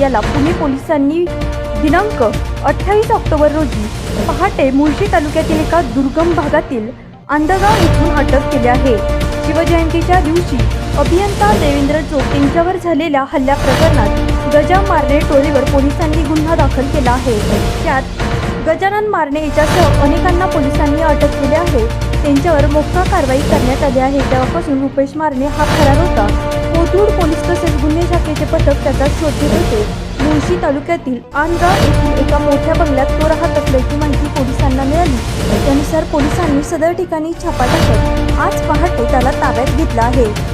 याला पुणे पोलिसांनी दिनांक अठ्ठावीस ऑक्टोबर रोजी पहाटे मुळशी तालुक्यातील एका दुर्गम भागातील आंदगाव येथून अटक केली आहे. शिवजयंतीच्या दिवशी अभियंता देवेंद्र चोप यांच्यावर झालेल्या हल्ल्या प्रकरणात गजा मारणे टोळीवर पोलिसांनी गुन्हा दाखल केला आहे. त्यात गजानन मारणे याच्यासह अनेकांना पोलिसांनी अटक केली आहे. त्यांच्यावर मोठा कारवाई करण्यात आली आहे. तेव्हापासून रुपेश मारणे हा फरार होता. कोथरूड पोलीस तसेच गुन्हे शाखेचे पथक त्याचा शोध घेत होते. मुळशी तालुक्यातील आनगाव येथील एका मोठ्या बंगल्यात तो राहत असल्याची माहिती पोलिसांना मिळाली. त्यानुसार पोलिसांनी सदर ठिकाणी छापा टाकत आज पहाटे त्याला ताब्यात घेतला आहे.